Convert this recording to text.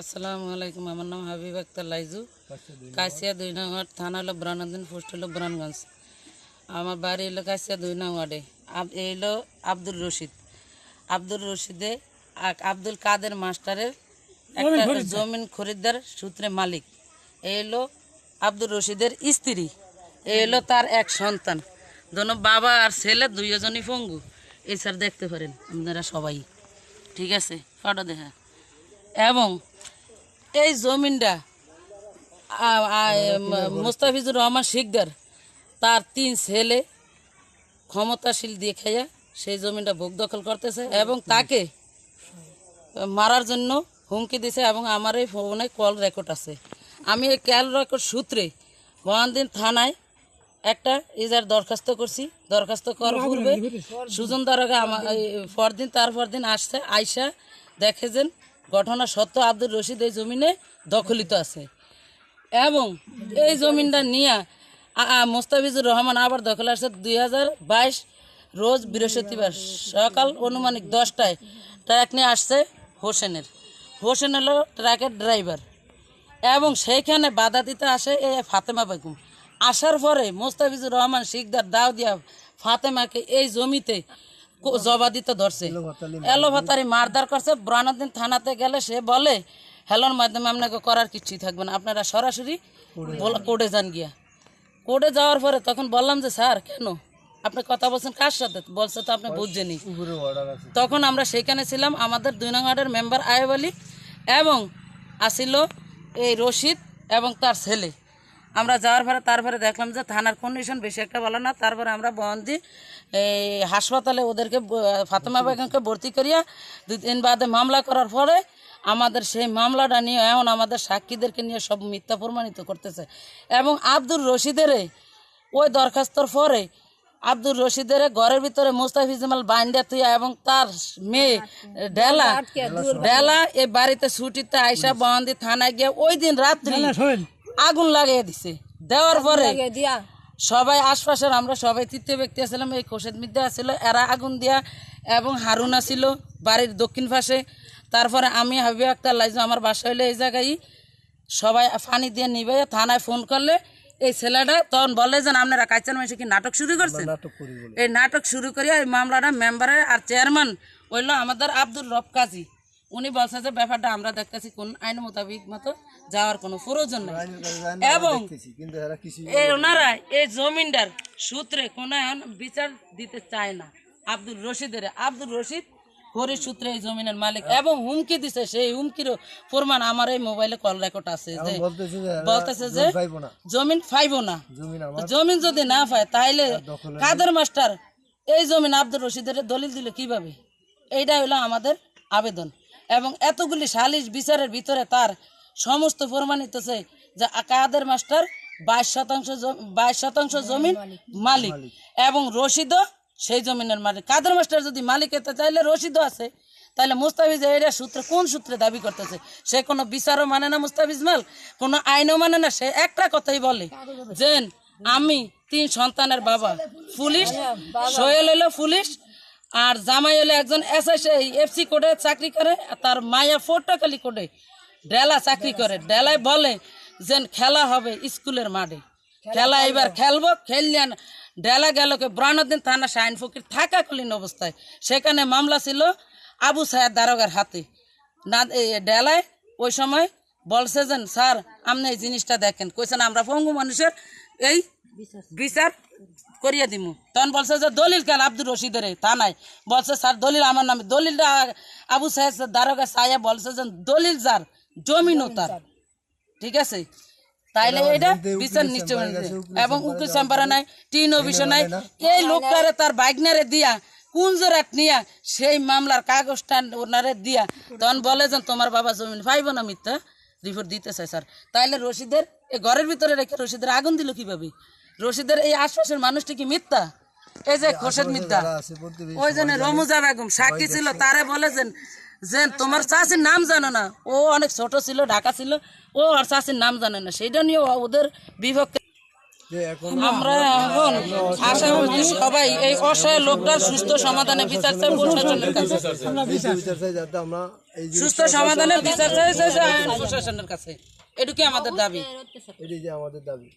আসসালামু আলাইকুম আমার নাম হাবিব আক্তার লাইজু। কাশিয়া দুই নং ওয়ার্ড থানা হলো ব্রানদিন পোস্ট হলো ব্রানগঞ্জ আমার বাড়ি হলো কাশিয়া দুই নং ওয়ার্ডে। এই হলো আব্দুল রশিদ। আব্দুল রশিদে আব্দুল কাদের মাস্টারের একটা জমিন খরিদ্দার সূত্রে মালিক। এই হলো আব্দুল রশিদের স্ত্রী। এই হলো তার এক সন্তান। দোনো বাবা আর ছেলে দুইজনই পঙ্গু। এই স্যার দেখতে পারেন আপনারা সবাই। ঠিক আছে ফটো দেখা। এবং এই জমিনটা মোস্তাফিজুর রহমান শিকদার তার তিন ছেলে ক্ষমতাশীল দিয়ে খাইয়া সেই জমিনটা ভোগ দখল করতেছে এবং তাকে মারার জন্য হুমকি দিছে এবং আমার এই ফোনে কল রেকর্ড আছে। আমি এই কল রেকর্ড সূত্রে বহানদিন থানায় একটা ইজার দরখাস্ত করছি। দরখাস্ত করার পূর্বে সুজন দারোগা আমার পরদিন তার পরদিন আসছে আইসা দেখে যে ঘটনা সত্য, আব্দুর রশিদ এই জমিনে দখলিত আছে। এবং এই জমিনটা নিয়ে মোস্তাফিজুর রহমান আবার দখল আসছে দুই হাজার বাইশ রোজ বৃহস্পতিবার সকাল অনুমানিক দশটায় ট্রাক নিয়ে আসছে হোসেনের। হোসেন হলো ট্রাকের ড্রাইভার। এবং সেইখানে বাধা দিতে আসে এই ফাতেমা বেগম। আসার পরে মোস্তাফিজুর রহমান শিকদার দাও দিয়া ফাতেমাকে এই জমিতে জবা দিতে ধরছে। এলোভাতারি মারদার করছে ব্রানাদিন থানাতে গেলে সে বলে হেলোর মাধ্যমে আপনাকে করার কিছুই থাকবে না। আপনারা সরাসরি কোর্টে যান। গিয়া। কোর্টে যাওয়ার পরে তখন বললাম যে স্যার কেন? আপনি কথা বলছেন কার সাথে? বলছে তো আপনি বুঝছেনই তখন আমরা সেখানে ছিলাম আমাদের দুই নং ওয়ার্ডের মেম্বার আয়েব আলী এবং আসিল এই রশিদ এবং তার ছেলে। আমরা যাওয়ার পরে তারপরে দেখলাম যে থানার কন্ডিশন বেশি একটা ভালো না। তারপরে আমরা বন্দি এই হাসপাতালে ওদেরকে ফাতেমা বেগমকে ভর্তি করিয়া দুই দিন বাদে মামলা করার পরে আমাদের সেই মামলাটা নিয়ে এখন আমাদের সাক্ষীদেরকে নিয়ে সব মিথ্যা প্রমাণিত করতেছে। এবং আব্দুর রশিদের ওই দরখাস্তর পরে আব্দুর রশিদের ঘরের ভিতরে মুস্তাফিজুমাল বাইন্দা তুইয়া এবং তার মেয়ে ডেলা ডেলা এই বাড়িতে ছুটিতে আইসা বন্দি থানায় গিয়ে ওই দিন রাত্রি আগুন লাগিয়ে দিছে। দেওয়ার পরে সবাই আশপাশের আমরা সবাই তৃতীয় ব্যক্তি আছিলাম এই কোষেদ মিদ্যা আছিল এরা আগুন দিয়া এবং হারুন আছিল বাড়ির দক্ষিণ পাশে। তারপরে আমি হাবি আক্তার লাইজু আমার বাসা হইলে এই জায়গায়। সবাই পানি দিয়ে নিবে থানায় ফোন করলে এই ছেলেটা তখন বলে যে আপনারা কাইচান মাসে কি নাটক শুরু করছেন? এই নাটক শুরু করিয়া এই মামলাটা মেম্বারের আর চেয়ারম্যান হইল আমাদের আব্দুল রব কাজী। উনি বলছে যে ব্যাপারটা আমরা দেখতেছি কোন আইন মোতাবিক মতো যাওয়ার কোনো প্রয়োজন নেই। এবং এই ওনারা এই জমিনদার সূত্রে কোনো এখন বিচার দিতে চায় না। আব্দুল রশিদের আব্দুল রশিদ হরি সূত্রে এই জমিনের মালিক এবং হুমকি দিছে সেই হুমকির প্রমাণ আমার এই মোবাইলে কল রেকর্ড আছে যে বলতেছে যে জমিন পাইবো না। জমিন যদি না পায় তাহলে কাদের মাস্টার এই জমিন আব্দুল রশিদের দলিল দিল কীভাবে? এইটা হলো আমাদের আবেদন। এবং এতগুলি সালিশ বিচারের ভিতরে তার সমস্ত প্রমাণিত আছে যে কাদের মাস্টার বাইশ শতাংশ বাইশ শতাংশ জমিন মালিক এবং রশিদও সেই জমিনের মালিক। কাদের মাস্টার যদি মালিক হতে চাইলে রশিদও আছে তাহলে মুস্তাফিজ এটা সূত্রে কোন সূত্রে দাবি করতেছে? সে কোনো বিচারও মানে না মুস্তাফিজ মাল? কোনো আইনও মানে না? সে একটা কথাই বলে যে আমি তিন সন্তানের বাবা পুলিশ সোহেল হলো পুলিশ আর জামাই হলো একজন এসএসআই এফসি কোডে চাকরি করে, আর তার মায়া ফোরটাকালি কোডে ডেলা চাকরি করে। ডেলায় বলে যে খেলা হবে স্কুলের মাঠে। খেলা এবার খেলব খেললেন ডেলা গেল কে ব্রানদিন থানা শাইন ফকির থাকাকালীন অবস্থায়। সেখানে মামলা ছিল আবু সাহেব দারোগার হাতে। না ডেলায় ওই সময় বলছে যে স্যার, আপনি এই জিনিসটা দেখেন। কইছেন আমরা পঙ্গু মানুষের এই বিচার করিয়ে দিমু। তখন বলছে যে দলিল কেন? আব্দুর রশিদের এই থানায় বলছে স্যার দলিল আমার নামে দলিলটা আবু সাহেব দারোগা সাহেব বলছে যে দলিল যার জমিনও তার ঠিক আছে? তাইলে এটা বিচার নিশ্চয় এবং উকিল চেম্বারে নাই টিন অফিসে নাই এই লোকটারে তার বাইকনারে দিয়া কুঞ্জরাট নিয়া সেই মামলার কাগজটা ওনারে দিয়া তখন বলে যে তোমার বাবা জমিন পাইব না মিথ্যা রিপোর্ট দিতে চাই স্যার। তাইলে রশিদের এই ঘরের ভিতরে রেখে রশিদের আগুন দিল কীভাবে? রশিদের এই আশপাশের মানুষটি কি মিথ্যা? এই যে খোরশেদ মিথ্যা। ওই জন্য রমুজা বেগম সাক্ষী ছিল তারে বলে যে তোমার চাষির নাম জানো না। ও অনেক ছোট ছিল ঢাকা ছিল ও আর চাষির নাম জানে না। সেইটা নিয়ে ওদের এখন আমরা এখন আশা করছি সবাই এই অসহায় লোকটার সুস্থ সমাধানে বিচার চাই। প্রশাসনের কাছে সুস্থ সমাধানের বিচার চাই প্রশাসনের কাছে। এটুকুই আমাদের দাবি। এটাই যে আমাদের দাবি।